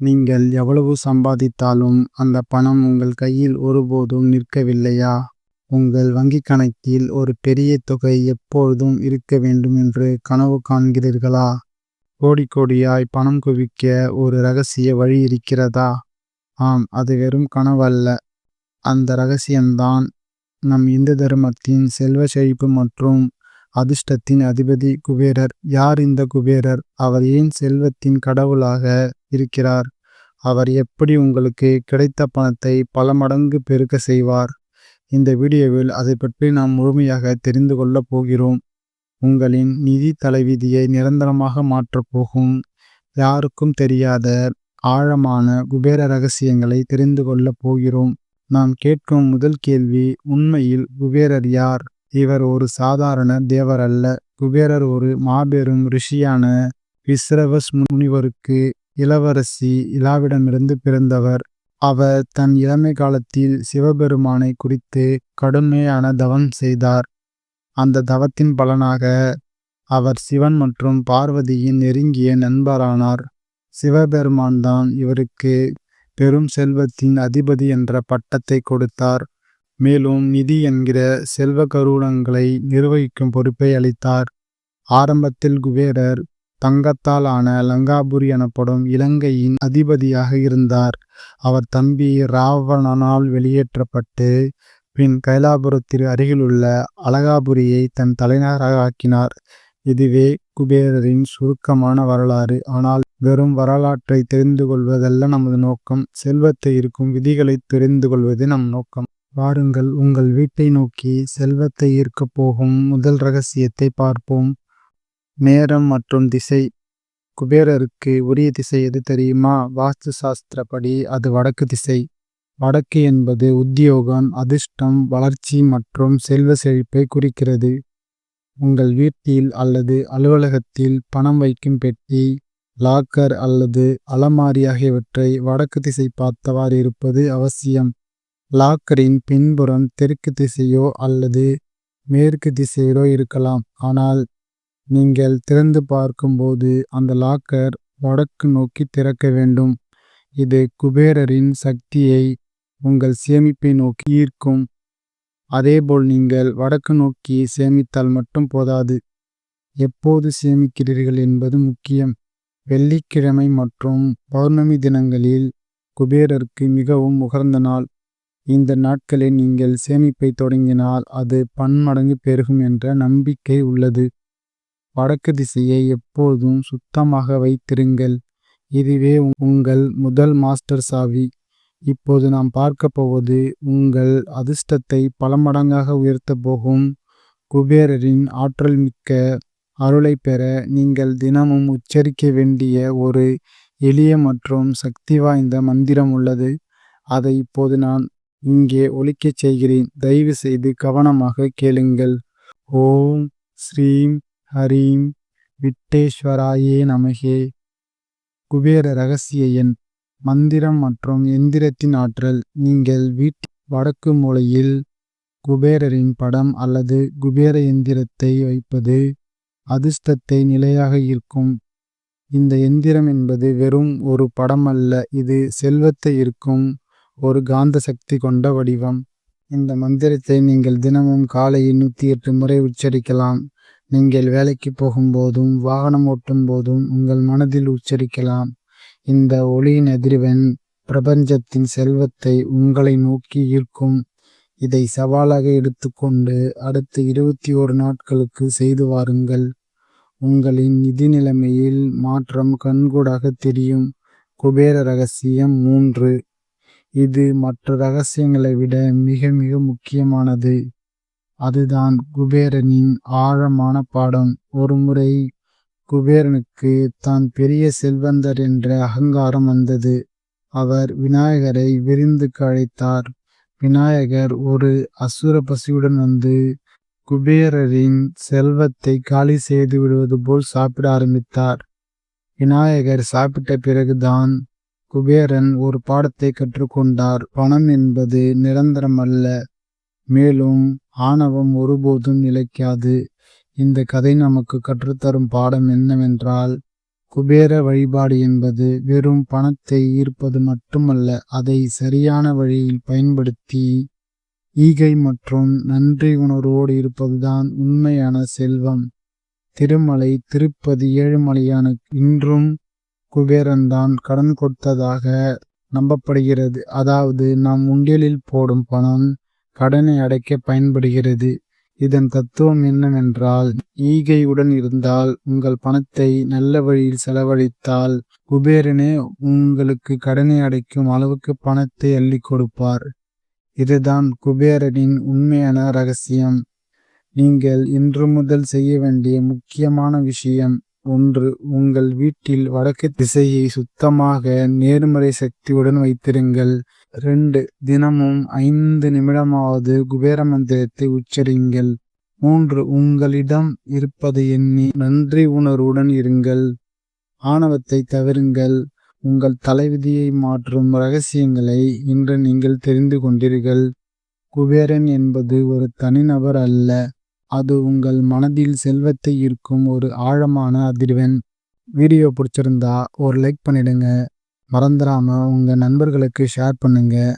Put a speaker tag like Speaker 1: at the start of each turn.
Speaker 1: நீங்கள் எவ்வளவு சம்பாதித்தாலும் அந்த பணம் உங்கள் கையில் ஒருபோதும் நிற்கவில்லையா? உங்கள் வங்கிக் கணக்கில் ஒரு பெரிய தொகை எப்பொழுதும் இருக்க வேண்டும் என்று கனவு காண்கிறீர்களா? கோடி கோடியாய் பணம் குவிக்க ஒரு ரகசிய வழி இருக்கிறதா? ஆம் அது வெறும் கனவல்ல. அந்த ரகசியம்தான். நம் இந்து தர்மத்தின் செல்வ செழிப்பு மற்றும் அதிர்ஷ்டத்தின் அதிபதி குபேரர். யார் இந்த குபேரர்? அவர் ஏன் செல்வத்தின் கடவுளாக இருக்கிறார்? அவர் எப்படி உங்களுக்கு கிடைத்த பணத்தை பல மடங்கு பெருக்க செய்வார்? இந்த வீடியோவில் அதை பற்றி நாம் முழுமையாக தெரிந்து கொள்ளப் போகிறோம். உங்களின் நிதி தலைவிதியை நிரந்தரமாக மாற்றப் போகும். யாருக்கும் தெரியாத ஆழமான குபேர ரகசியங்களை தெரிந்து கொள்ளப் போகிறோம். நாம் கேட்கும் முதல் கேள்வி உண்மையில் குபேரர் யார்? இவர் ஒரு சாதாரண தேவர் அல்ல. குபேரர் ஒரு மாபெரும் ரிஷியான விஸ்ரவஸ் முனிவருக்கு இளவரசி இலாவிடமிருந்து பிறந்தவர். அவர் தன் இளமை காலத்தில் சிவபெருமானை குறித்து கடுமையான தவம் செய்தார். அந்த தவத்தின் பலனாக அவர் சிவன் மற்றும் பார்வதியின் நெருங்கிய நண்பரானார். சிவபெருமான் தான் இவருக்கு பெரும் செல்வத்தின் அதிபதி என்ற பட்டத்தை கொடுத்தார். மேலும் நிதி என்கிற செல்வ கருடங்களை நிர்வகிக்கும் பொறுப்பை அளித்தார். ஆரம்பத்தில் குபேரர் தங்கத்தால் ஆன லங்காபுரி எனப்படும் இலங்கையின் அதிபதியாக இருந்தார். அவர் தம்பி ராவணனால் வெளியேற்றப்பட்டு பின் கைலாபுரத்திற்கு அருகிலுள்ள அலகாபுரியை தன் தலைநகராக ஆக்கினார். இதுவே குபேரரின் சுருக்கமான வரலாறு. ஆனால் வெறும் வரலாற்றை தெரிந்து கொள்வதல்ல நமது நோக்கம். செல்வத்தை இருக்கும் விதிகளை தெரிந்து கொள்வது நம் நோக்கம். வாருங்கள் உங்கள் வீட்டை நோக்கி செல்வத்தை ஈர்க்கப் போகும் முதல் ரகசியத்தை பார்ப்போம். நேரம் மற்றும் திசை. குபேரருக்கு உரிய திசை எது தெரியுமா? வாஸ்து சாஸ்திரப்படி அது வடக்கு திசை. வடக்கு என்பது உத்தியோகம் அதிர்ஷ்டம் வளர்ச்சி மற்றும் செல்வ செழிப்பை குறிக்கிறது. உங்கள் வீட்டில் அல்லது அலுவலகத்தில் பணம் வைக்கும் பெட்டி லாக்கர் அல்லது அலமாரி ஆகியவற்றை வடக்கு திசை பார்த்தவாறு இருப்பது அவசியம். லாக்கரின் பின்புறம் தெற்கு திசையோ அல்லது மேற்கு திசையிலோ இருக்கலாம். ஆனால் நீங்கள் திறந்து பார்க்கும்போது அந்த லாக்கர் வடக்கு நோக்கி திறக்க வேண்டும். இது குபேரரின் சக்தியை உங்கள் சேமிப்பை நோக்கி ஈர்க்கும். அதேபோல் நீங்கள் வடக்கு நோக்கி சேமித்தால் மட்டும் போதாது. எப்போது சேமிக்கிறீர்கள் என்பது முக்கியம். வெள்ளிக்கிழமை மற்றும் பௌர்ணமி தினங்களில் குபேரருக்கு மிகவும் உகந்த நாள். இந்த நாட்களில் நீங்கள் சேமிப்பை தொடங்கினால் அது பன்மடங்கு பெருகும் என்ற நம்பிக்கை உள்ளது. வடக்கு திசையை எப்போதும் சுத்தமாக வைத்திருங்கள். இதுவே உங்கள் முதல் மாஸ்டர் சாவி. இப்போது நாம் பார்க்க போவது உங்கள் அதிர்ஷ்டத்தை பல மடங்காக உயர்த்தப் போகும். குபேரரின் ஆற்றல் மிக்க அருளை பெற நீங்கள் தினமும் உச்சரிக்க வேண்டிய ஒரு எளிய மற்றும் சக்தி வாய்ந்த மந்திரம் உள்ளது. அதை இப்போது நான் இங்கே ஒலிக்கச் செய்கிறேன். தயவு செய்து கவனமாக கேளுங்கள். ஓம் ஸ்ரீம் ஹரீம் விட்டேஸ்வராயே நமகே. குபேர ரகசிய எண் மந்திரம் மற்றும் எந்திரத்தின் ஆற்றல். நீங்கள் வீட் வடக்கு மூலையில் குபேரரின் படம் அல்லது குபேர எந்திரத்தை வைப்பது அதிர்ஷ்டத்தை நிலையாக ஈர்க்கும். இந்த எந்திரம் என்பது வெறும் ஒரு படம் அல்ல இது செல்வத்தை இருக்கும் ஒரு காந்த சக்தி கொண்ட வடிவம். இந்த மந்திரத்தை நீங்கள் தினமும் காலையில் நூற்றி எட்டு முறை உச்சரிக்கலாம். நீங்கள் வேலைக்கு போகும்போதும் வாகனம் ஓட்டும் போதும் உங்கள் மனதில் உச்சரிக்கலாம். இந்த ஒளியின் அதிர்வெண் பிரபஞ்சத்தின் செல்வத்தை உங்களை நோக்கி ஈர்க்கும். இதை சவாலாக எடுத்துக்கொண்டு அடுத்த இருபத்தி ஒரு நாட்களுக்கு செய்து வாருங்கள். உங்களின் நிதி நிலைமையில் மாற்றம் கண்கூடாக தெரியும். குபேர ரகசியம் மூன்று. இது மற்ற ரகசியங்களை விட மிக மிக முக்கியமானது. அதுதான் குபேரனின் ஆழமான பாடம். ஒருமுறை குபேரனுக்கு தான் பெரிய செல்வந்தர் என்ற அகங்காரம் வந்தது. அவர் விநாயகரை விருந்துக்கு அழைத்தார். விநாயகர் ஒரு அசுர பசியுடன் வந்து குபேரரின் செல்வத்தை காலி செய்து விடுவது போல் சாப்பிட ஆரம்பித்தார். விநாயகர் சாப்பிட்ட பிறகுதான் குபேரன் ஒரு பாடத்தை கற்றுக்கொண்டார். பணம் என்பது நிரந்தரம் அல்ல மேலும் ஆணவம் ஒருபோதும் நிலைக்காது. இந்த கதை நமக்கு கற்றுத்தரும் பாடம் என்னவென்றால் குபேர வழிபாடு என்பது வெறும் பணத்தை ஈர்ப்பது மட்டுமல்ல அதை சரியான வழியில் பயன்படுத்தி ஈகை மற்றும் நன்றி உணர்வோடு இருப்பதுதான் உண்மையான செல்வம். திருமலை திருப்பதி ஏழுமலையான இன்றும் குபேரன்தான் கடன் கொடுத்ததாக நம்பப்படுகிறது. அதாவது நாம் உண்டியலில் போடும் பணம் கடனை அடைக்க பயன்படுகிறது. இதன் தத்துவம் என்னவென்றால் ஈகையுடன் இருந்தால் உங்கள் பணத்தை நல்ல வழியில் செலவழித்தால் குபேரனே உங்களுக்கு கடனை அடைக்கும் அளவுக்கு பணத்தை அள்ளி கொடுப்பார். இதுதான் குபேரனின் உண்மையான ரகசியம். நீங்கள் இன்று முதல் செய்ய வேண்டிய முக்கியமான விஷயம். ஒன்று உங்கள் வீட்டில் வடக்கு திசையை சுத்தமாக நேர்மறை சக்தியுடன் வைத்திருங்கள். ரெண்டு தினமும் ஐந்து நிமிடமாவது குபேர மந்திரத்தை உச்சரிங்கள். மூன்று உங்களிடம் இருப்பதை எண்ணி நன்றி உணர்வுடன் இருங்கள். ஆணவத்தை தவிருங்கள். உங்கள் தலைவிதியை மாற்றும் ரகசியங்களை இன்று நீங்கள் தெரிந்து கொண்டீர்கள். குபேரன் என்பது ஒரு தனிநபர் அல்ல. அது உங்கள் மனதில் செல்வத்தை ஈர்க்கும் ஒரு ஆழமான அதிர்வெண். வீடியோ பிடிச்சிருந்தா ஒரு லைக் பண்ணிடுங்க. மறந்துடாமல் உங்கள் நண்பர்களுக்கு ஷேர் பண்ணுங்கள்